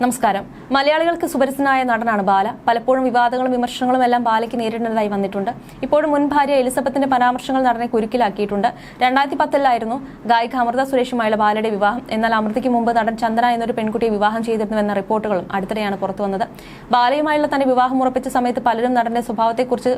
നമസ്കാരം. മലയാളികൾക്ക് സുപരിചിതനായ നടനാണ് ബാല. പലപ്പോഴും വിവാദങ്ങളും വിമർശനങ്ങളും എല്ലാം ബാലയ്ക്ക് നേരിടേണ്ടതായി വന്നിട്ടുണ്ട്. ഇപ്പോഴും മുൻ ഭാര്യ എലിസബത്തിന്റെ പരാമർശങ്ങൾ നടനെ കുരുക്കിലാക്കിയിട്ടുണ്ട്. രണ്ടായിരത്തി പത്തിലായിരുന്നു ഗായിക അമൃത സുരേഷുമായുള്ള ബാലയുടെ വിവാഹം. എന്നാൽ അമൃതയ്ക്ക് മുമ്പ് നടൻ ചന്ദന എന്നൊരു പെൺകുട്ടിയെ വിവാഹം ചെയ്തിരുന്നുവെന്ന റിപ്പോർട്ടുകളും അടുത്തിടെയാണ് പുറത്തു വന്നത് ബാലയുമായുള്ള തന്റെ വിവാഹം ഉറപ്പിച്ച സമയത്ത് പലരും നടന്റെ സ്വഭാവത്തെക്കുറിച്ച്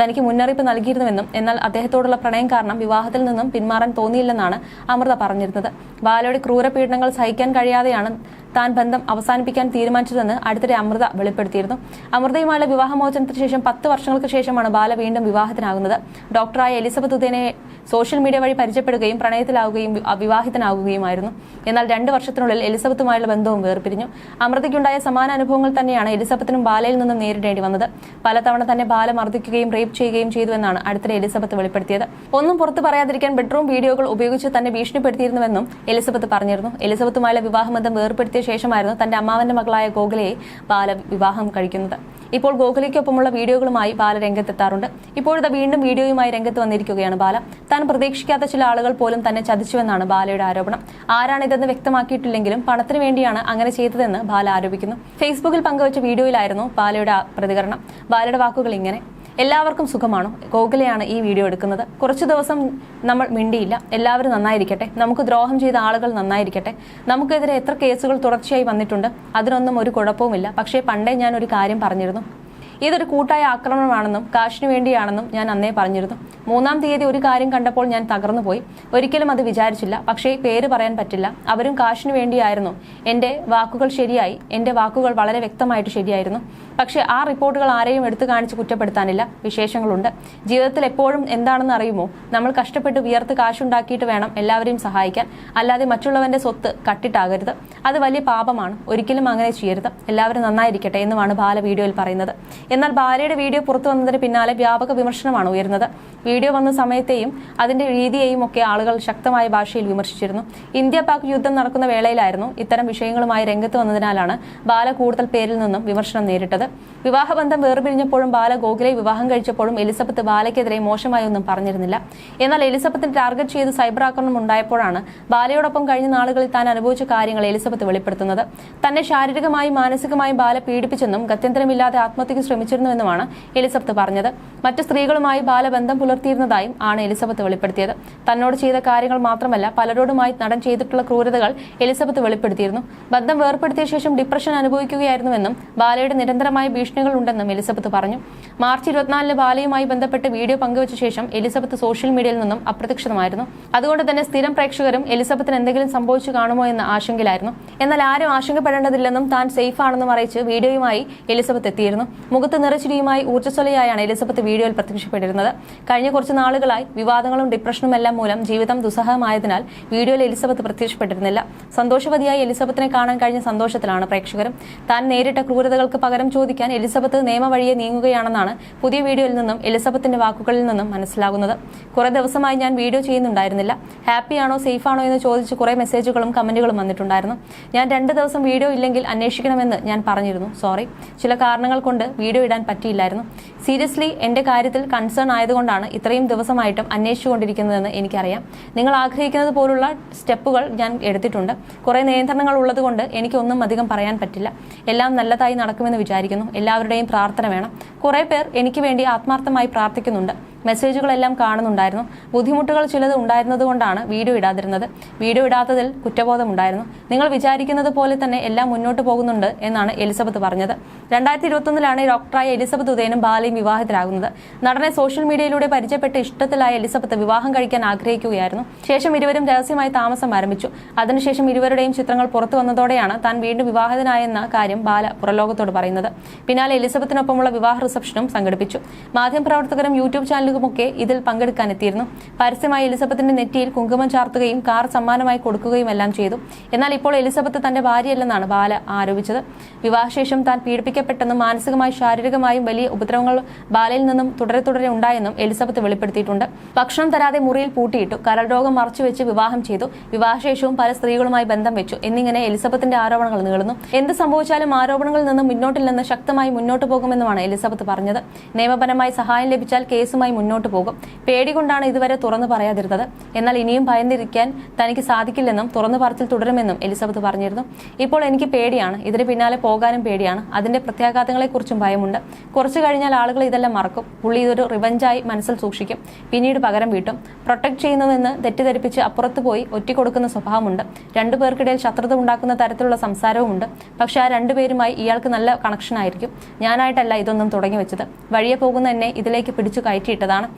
തനിക്ക് മുന്നറിയിപ്പ് നൽകിയിരുന്നുവെന്നും എന്നാൽ അദ്ദേഹത്തോടുള്ള പ്രണയം കാരണം വിവാഹത്തിൽ നിന്നും പിന്മാറാൻ തോന്നിയില്ലെന്നാണ് അമൃത പറഞ്ഞിരുന്നത്. ബാലയുടെ ക്രൂരപീഡനങ്ങൾ സഹിക്കാൻ കഴിയാതെയാണ് താൻ ബന്ധം അവസാനിപ്പിക്കാൻ തീരുമാനിച്ചതെന്ന് അടുത്തിടെ അമൃത വെളിപ്പെടുത്തിയിരുന്നു. അമൃതയുമായുള്ള വിവാഹമോചനത്തിന് ശേഷം പത്ത് വർഷങ്ങൾക്ക് ശേഷമാണ് ബാല വീണ്ടും വിവാഹത്തിനാകുന്നത് ഡോക്ടറായ എലിസബത്ത് ഉദയനെ സോഷ്യൽ മീഡിയ വഴി പരിചയപ്പെടുകയും പ്രണയത്തിലാവുകയും വിവാഹിതനാകുകയുമായിരുന്നു. എന്നാൽ രണ്ട് വർഷത്തിനുള്ളിൽ എലിസബത്തുമായുള്ള ബന്ധവും വേർപിരിഞ്ഞു. അമൃതയ്ക്കുണ്ടായ സമാന അനുഭവങ്ങൾ തന്നെയാണ് എലിസബത്തിനും ബാലയിൽ നിന്നും നേരിടേണ്ടി വന്നത്. പലതവണ തന്നെ ബാല മർദ്ദിക്കുകയും റേപ്പ് ചെയ്യുകയും ചെയ്തുവെന്നാണ് അടുത്തിടെ എലിസബത്ത് വെളിപ്പെടുത്തിയത്. ഒന്നും പുറത്തു പറയാതിരിക്കാൻ ബെഡ്റൂം വീഡിയോകൾ ഉപയോഗിച്ച് തന്നെ ഭീഷണിപ്പെടുത്തിയിരുന്നുവെന്നും എലിസബത്ത് പറഞ്ഞിരുന്നു. എലിസബത്തുമായുള്ള വിവാഹബന്ധം വേർപ്പെടുത്തിയ ശേഷമായിരുന്നു തന്റെ അമ്മാവന്റെ മകളായ ഗോകുലയെ ബാല വിവാഹം കഴിക്കുന്നത്. ഇപ്പോൾ ഗോകുലയ്ക്കൊപ്പമുള്ള വീഡിയോകളുമായി ബാല രംഗത്തെത്താറുണ്ട്. ഇപ്പോഴത്തെ വീണ്ടും വീഡിയോയുമായി രംഗത്ത് വന്നിരിക്കുകയാണ് ബാല. താൻ പ്രതീക്ഷിക്കാത്ത ചില ആളുകൾ പോലും തന്നെ ചതിച്ചുവെന്നാണ് ബാലയുടെ ആരോപണം. ആരാണിതെന്ന് വ്യക്തമാക്കിയിട്ടില്ലെങ്കിലും പണത്തിന് വേണ്ടിയാണ് അങ്ങനെ ചെയ്തതെന്ന് ബാല ആരോപിക്കുന്നു. ഫേസ്ബുക്കിൽ പങ്കുവച്ച വീഡിയോയിലായിരുന്നു ബാലയുടെ പ്രതികരണം. ബാലയുടെ വാക്കുകൾ ഇങ്ങനെ. എല്ലാവർക്കും സുഖമാണോ? ഗോഖലെയാണ് ഈ വീഡിയോ എടുക്കുന്നത്. കുറച്ച് ദിവസം നമ്മൾ മിണ്ടിയില്ല. എല്ലാവരും നന്നായിരിക്കട്ടെ. നമുക്ക് ദ്രോഹം ചെയ്ത ആളുകൾ നന്നായിരിക്കട്ടെ. നമുക്കെതിരെ എത്ര കേസുകൾ തുടർച്ചയായി വന്നിട്ടുണ്ട്. അതിനൊന്നും ഒരു കുഴപ്പവുമില്ല. പക്ഷേ പണ്ടേ ഞാൻ ഒരു കാര്യം പറഞ്ഞിരുന്നു. ഇതൊരു കൂട്ടായ ആക്രമണമാണെന്നും കാശിനു വേണ്ടിയാണെന്നും ഞാൻ അന്നേ പറഞ്ഞിരുന്നു. മൂന്നാം തീയതി ഒരു കാര്യം കണ്ടപ്പോൾ ഞാൻ തകർന്നു പോയി ഒരിക്കലും അത് വിചാരിച്ചില്ല. പക്ഷേ പേര് പറയാൻ പറ്റില്ല. അവരും കാശിനു വേണ്ടിയായിരുന്നു. എന്റെ വാക്കുകൾ ശരിയായി. എന്റെ വാക്കുകൾ വളരെ വ്യക്തമായിട്ട് ശരിയായിരുന്നു. പക്ഷേ ആ റിപ്പോർട്ടുകൾ ആരെയും എടുത്തു കാണിച്ച് കുറ്റപ്പെടുത്താനില്ല. വിശേഷങ്ങളുണ്ട്. ജീവിതത്തിൽ എപ്പോഴും എന്താണെന്ന് അറിയുമോ? നമ്മൾ കഷ്ടപ്പെട്ട് വിയർത്ത് കാശുണ്ടാക്കിയിട്ട് വേണം എല്ലാവരെയും സഹായിക്കാൻ. അല്ലാതെ മറ്റുള്ളവന്റെ സ്വത്ത് കട്ടിട്ടാകരുത്. അത് വലിയ പാപമാണ്. ഒരിക്കലും അങ്ങനെ ചെയ്യരുത്. എല്ലാവരും നന്നായിരിക്കട്ടെ എന്നുമാണ് ബാല വീഡിയോയിൽ പറയുന്നത്. എന്നാൽ ബാലയുടെ വീഡിയോ പുറത്തു വന്നതിന് പിന്നാലെ വ്യാപക വിമർശനമാണ് ഉയരുന്നത്. വീഡിയോ വന്ന സമയത്തെയും അതിന്റെ രീതിയെയും ഒക്കെ ആളുകൾ ശക്തമായ ഭാഷയിൽ വിമർശിച്ചിരുന്നു. ഇന്ത്യ പാക് യുദ്ധം നടക്കുന്ന വേളയിലായിരുന്നു ഇത്തരം വിഷയങ്ങളുമായി രംഗത്ത് വന്നതിനാലാണ് ബാല കൂടുതൽ പേരിൽ നിന്നും വിമർശനം നേരിട്ടത്. വിവാഹബന്ധം വേർപിരിഞ്ഞപ്പോഴും ബാല ഗോകുലെ വിവാഹം കഴിച്ചപ്പോഴും എലിസബത്ത് ബാലയ്ക്കെതിരെ മോശമായി ഒന്നും പറഞ്ഞിരുന്നില്ല. എന്നാൽ എലിസബത്തിന് ടാർഗറ്റ് ചെയ്ത് സൈബർ ആക്രമണം ഉണ്ടായപ്പോഴാണ് ബാലയോടൊപ്പം കഴിഞ്ഞ നാളുകളിൽ താൻ അനുഭവിച്ച കാര്യങ്ങൾ എലിസബത്ത് വെളിപ്പെടുത്തുന്നത്. തന്നെ ശാരീരികമായും മാനസികമായും ബാല പീഡിപ്പിച്ചെന്നും ഗത്യന്തരമില്ലാതെ ആത്മഹത്യക്ക് ശ്രമിച്ചിരുന്നുവെന്നുമാണ് എലിസബത്ത് പറഞ്ഞത്. മറ്റു സ്ത്രീകളുമായി ബാലബന്ധം പുലർത്തിയിരുന്നതായും ആണ് എലിസബത്ത് വെളിപ്പെടുത്തിയത്. തന്നോട് ചെയ്ത കാര്യങ്ങൾ മാത്രമല്ല പലരോടുമായി നടൻ ചെയ്തിട്ടുള്ള ക്രൂരതകൾ എലിസബത്ത് വെളിപ്പെടുത്തിയിരുന്നു. ബന്ധം വേർപ്പെടുത്തിയ ശേഷം ഡിപ്രഷൻ അനുഭവിക്കുകയായിരുന്നുവെന്നും ബാലയുടെ നിരന്തരമായ ഭീഷണികൾ ഉണ്ടെന്നും എലിസബത്ത് പറഞ്ഞു. മാർച്ച് ഇരുപത്തിനാലിന് ബാലയുമായി ബന്ധപ്പെട്ട് വീഡിയോ പങ്കുവച്ച ശേഷം എലിസബത്ത് സോഷ്യൽ മീഡിയയിൽ നിന്നും അപ്രത്യക്ഷമായിരുന്നു അതുകൊണ്ട് തന്നെ സ്ഥിരം പ്രേക്ഷകരും എലിസബത്തിന് എന്തെങ്കിലും സംഭവിച്ചു കാണുമോ എന്ന ആശങ്കയിലായിരുന്നു. എന്നാൽ ആരും ആശങ്കപ്പെടേണ്ടതില്ലെന്നും താൻ സേഫ് ആണെന്നും അറിയിച്ച് വീഡിയോയുമായി എലിസബത്ത് എത്തിയിരുന്നു. മുഖത്ത് നിറച്ചിരിയുമായി ഊർജസ്വലയായാണ് എലിസബത്ത് വീഡിയോയിൽ പ്രത്യക്ഷപ്പെട്ടിരുന്നത്. കഴിഞ്ഞ കുറച്ച് നാളുകളായി വിവാദങ്ങളും ഡിപ്രഷനും എല്ലാം മൂലം ജീവിതം ദുസ്സഹമായതിനാൽ വീഡിയോയിൽ എലിസബത്ത് പ്രത്യക്ഷപ്പെട്ടിരുന്നില്ല. സന്തോഷവതിയായി എലിസബത്തിനെ കാണാൻ കഴിഞ്ഞ സന്തോഷത്തിലാണ് പ്രേക്ഷകരും. താൻ നേരിട്ട ക്രൂരതകൾക്ക് പകരം ചോദിക്കാൻ എലിസബത്ത് നിയമവഴിയെ നീങ്ങുകയാണെന്നാണ് പുതിയ വീഡിയോയിൽ നിന്നും എലിസബത്തിന്റെ വാക്കുകളിൽ നിന്നും മനസ്സിലാകുന്നത്. കുറെ ദിവസമായി ഞാൻ വീഡിയോ ചെയ്യുന്നുണ്ടായിരുന്നില്ല. ഹാപ്പിയാണോ സേഫ് ആണോ എന്ന് ചോദിച്ച് കുറെ മെസ്സേജുകളും കമന്റുകളും വന്നിട്ടുണ്ടായിരുന്നു. ഞാൻ രണ്ട് ദിവസം വീഡിയോ ഇല്ലെങ്കിൽ അന്വേഷിക്കണമെന്ന് ഞാൻ പറഞ്ഞിരുന്നു. സോറി. ചില കാരണങ്ങൾ കൊണ്ട് വീഡിയോ ഇടാൻ പറ്റിയില്ലായിരുന്നു. സീരിയസ്ലി എന്റെ കാര്യത്തിൽ കൺസേൺ ആയതുകൊണ്ടാണ് ഇത്രയും ദിവസമായിട്ടും അന്വേഷിച്ചുകൊണ്ടിരിക്കുന്നതെന്ന് എനിക്കറിയാം. നിങ്ങൾ ആഗ്രഹിക്കുന്നത് പോലുള്ള സ്റ്റെപ്പുകൾ ഞാൻ എടുത്തിട്ടുണ്ട്. കുറേ നിയന്ത്രണങ്ങൾ ഉള്ളതുകൊണ്ട് എനിക്കൊന്നും അധികം പറയാൻ പറ്റില്ല. എല്ലാം നല്ലതായി നടക്കുമെന്ന് വിചാരിക്കുന്നു. എല്ലാവരുടെയും പ്രാർത്ഥന വേണം. കുറേ പേർ എനിക്ക് വേണ്ടി ആത്മാർത്ഥമായി പ്രാർത്ഥിക്കുന്നുണ്ട്. മെസ്സേജുകളെല്ലാം കാണുന്നുണ്ടായിരുന്നു. ബുദ്ധിമുട്ടുകൾ ചിലത് ഉണ്ടായിരുന്നതുകൊണ്ടാണ് വീഡിയോ ഇടാതിരുന്നത്. വീഡിയോ ഇടാത്തതിൽ കുറ്റബോധമുണ്ടായിരുന്നു നിങ്ങൾ വിചാരിക്കുന്നത് പോലെ തന്നെ എല്ലാം മുന്നോട്ട് പോകുന്നുണ്ട് എന്നാണ് എലിസബത്ത് പറഞ്ഞത്. രണ്ടായിരത്തി ഇരുപത്തൊന്നിലാണ് ഡോക്ടറായ എലിസബത്ത് ഉദയനും ബാലയും വിവാഹിതരാകുന്നത്. നടനെ സോഷ്യൽ മീഡിയയിലൂടെ പരിചയപ്പെട്ട് ഇഷ്ടത്തിലായ എലിസബത്ത് വിവാഹം കഴിക്കാൻ ആഗ്രഹിക്കുകയായിരുന്നു. ശേഷം ഇരുവരും രഹസ്യമായി താമസം ആരംഭിച്ചു. അതിനുശേഷം ഇരുവരുടെയും ചിത്രങ്ങൾ പുറത്തു വന്നതോടെയാണ് താൻ വീണ്ടും വിവാഹിതനായെന്ന കാര്യം ബാല പുറലോകത്തോട് പറയുന്നത്. പിന്നാലെ എലിസബത്തിനൊപ്പമുള്ള വിവാഹ റിസപ്ഷനും സംഘടിപ്പിച്ചു. മാധ്യമപ്രവർത്തകരും യൂട്യൂബ് ചാനലുകളുമൊക്കെ ഇതിൽ പങ്കെടുക്കാനെത്തിയിരുന്നു. പരസ്യമായി എലിസബത്തിന്റെ നെറ്റിയിൽ കുങ്കുമം ചാർത്തുകയും കാർ സമ്മാനമായി കൊടുക്കുകയും എല്ലാം ചെയ്തു. എന്നാൽ ഇപ്പോൾ എലിസബത്ത് തന്റെ ഭാര്യയല്ലെന്നാണ് ബാല ആരോപിച്ചത്. വിവാഹശേഷം താൻ പീഡിപ്പിക്കപ്പെട്ടെന്നും മാനസികമായും ശാരീരികമായും വലിയ ഉപദ്രവങ്ങൾ ബാലയിൽ നിന്നും തുടരെ തുടരെ ഉണ്ടായെന്നും എലിസബത്ത് വെളിപ്പെടുത്തിയിട്ടുണ്ട്. ഭക്ഷണം തരാതെ മുറിയിൽ പൂട്ടിയിട്ടു കരൾ രോഗം മറച്ചുവെച്ച് വിവാഹം ചെയ്തു വിവാഹശേഷവും പല സ്ത്രീകളുമായി ബന്ധം വെച്ചു എന്നിങ്ങനെ എലിസബത്തിന്റെ ആരോപണങ്ങൾ നീളുന്നു. എന്ത് സംഭവിച്ചാലും ആരോപണങ്ങളിൽ നിന്നും മുന്നോട്ടില്ലെന്ന് ശക്തമായി മുന്നോട്ട് പോകുമെന്നുമാണ് എലിസബത്ത് പറഞ്ഞത്. നിയമപരമായി സഹായം ലഭിച്ചാൽ കേസുമായി മുന്നോട്ട് പോകും. പേടി കൊണ്ടാണ് ഇതുവരെ തുറന്നു പറയാതിരുന്നത്. എന്നാൽ ഇനിയും ഭയന്നിരിക്കാൻ തനിക്ക് സാധിക്കില്ലെന്നും തുറന്നു പറച്ചിൽ തുടരുമെന്നും എലിസബത്ത് പറഞ്ഞിരുന്നു. ഇപ്പോൾ എനിക്ക് പേടിയാണ്. ഇതിന് പിന്നാലെ പോകാനും പേടിയാണ്. അതിന്റെ പ്രത്യാഘാതങ്ങളെക്കുറിച്ചും ഭയമുണ്ട്. കുറച്ചു കഴിഞ്ഞാൽ ആളുകൾ ഇതെല്ലാം മറക്കും. പുള്ളി ഇതൊരു റിവഞ്ചായി മനസ്സിൽ സൂക്ഷിക്കും. പിന്നീട് പകരം വീട്ടും. പ്രൊട്ടക്ട് ചെയ്യുന്നുവെന്ന് തെറ്റിദ്ധരിപ്പിച്ച് അപ്പുറത്ത് പോയി ഒറ്റിക്കൊടുക്കുന്ന സ്വഭാവമുണ്ട്. രണ്ടു പേർക്കിടയിൽ ശത്രുത ഉണ്ടാക്കുന്ന തരത്തിലുള്ള സംസാരവുമുണ്ട്. പക്ഷെ ആ രണ്ടുപേരുമായി ഇയാൾക്ക് നല്ല കണക്ഷൻ ആയിരിക്കും. ഞാനായിട്ടല്ല ഇതൊന്നും തുടങ്ങി വെച്ചത്. വഴിയെ പോകുന്ന എന്നെ ഇതിലേക്ക് പിടിച്ചു കയറ്റിയിട്ടതാണ്. എന്നുള്ളതാണ്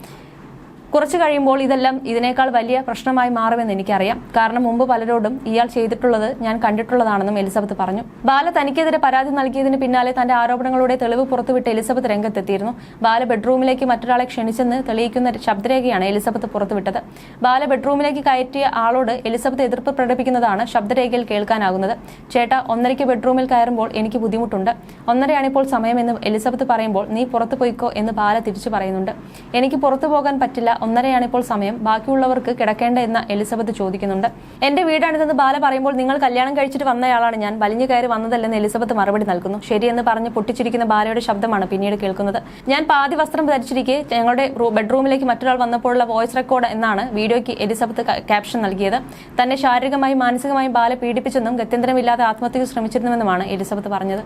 കുറച്ചു കഴിയുമ്പോൾ ഇതെല്ലാം ഇതിനേക്കാൾ വലിയ പ്രശ്നമായി മാറുമെന്ന് എനിക്കറിയാം. കാരണം മുമ്പ് പലരോടും ഇയാൾ ചെയ്തിട്ടുള്ളത് ഞാൻ കണ്ടിട്ടുള്ളതാണെന്നും എലിസബത്ത് പറഞ്ഞു. ബാല തനിക്കെതിരെ പരാതി നൽകിയതിന് പിന്നാലെ തന്റെ ആരോപണങ്ങളുടെ തെളിവ് പുറത്തുവിട്ട് എലിസബത്ത് രംഗത്തെത്തിയിരുന്നു. ബാല ബെഡ്റൂമിലേക്ക് മറ്റൊരാളെ ക്ഷണിച്ചെന്ന് തെളിയിക്കുന്ന ശബ്ദരേഖയാണ് എലിസബത്ത് പുറത്തുവിട്ടത്. ബാല ബെഡ്റൂമിലേക്ക് കയറ്റിയ ആളോട് എലിസബത്ത് എതിർപ്പ് പ്രകടിപ്പിക്കുന്നതാണ് ശബ്ദരേഖയിൽ കേൾക്കാനാകുന്നത്. ചേട്ട ഒന്നരയ്ക്ക് ബെഡ്റൂമിൽ കയറുമ്പോൾ എനിക്ക് ബുദ്ധിമുട്ടുണ്ട്. ഒന്നരയാണിപ്പോൾ സമയമെന്ന് എലിസബത്ത് പറയുമ്പോൾ നീ പുറത്തു പോയിക്കോ എന്ന് ബാല തിരിച്ചു പറയുന്നുണ്ട്. എനിക്ക് പുറത്തു പോകാൻ പറ്റില്ല ഒന്നരയാണ് ഇപ്പോൾ സമയം. ബാക്കിയുള്ളവർക്ക് കിടക്കേണ്ട എന്ന് എലിസബത്ത് ചോദിക്കുന്നുണ്ട്. എന്റെ വീടാണിതെന്ന് ബാല പറയുമ്പോൾ നിങ്ങൾ കല്യാണം കഴിച്ചിട്ട് വന്നയാളാണ് ഞാൻ. വലിഞ്ഞു കയറി വന്നതല്ലെന്ന് എലിസബത്ത് മറുപടി നൽകുന്നു. ശരിയെന്ന് പറഞ്ഞ് പൊട്ടിച്ചിരിക്കുന്ന ബാലയുടെ ശബ്ദമാണ് പിന്നീട് കേൾക്കുന്നത്. ഞാൻ പാതി വസ്ത്രം ധരിച്ചിരിക്കെ ഞങ്ങളുടെ ബെഡ്റൂമിലേക്ക് മറ്റൊരാൾ വന്നപ്പോഴുള്ള വോയിസ് റെക്കോർഡ് എന്നാണ് വീഡിയോയ്ക്ക് എലിസബത്ത് ക്യാപ്ഷൻ നൽകിയത്. തന്നെ ശാരീരികമായും മാനസികമായും ബാല പീഡിപ്പിച്ചെന്നും ഗത്യന്തരമില്ലാതെ ആത്മഹത്യക്ക് ശ്രമിച്ചിരുന്നുവെന്നുമാണ് എലിസബത്ത് പറഞ്ഞത്.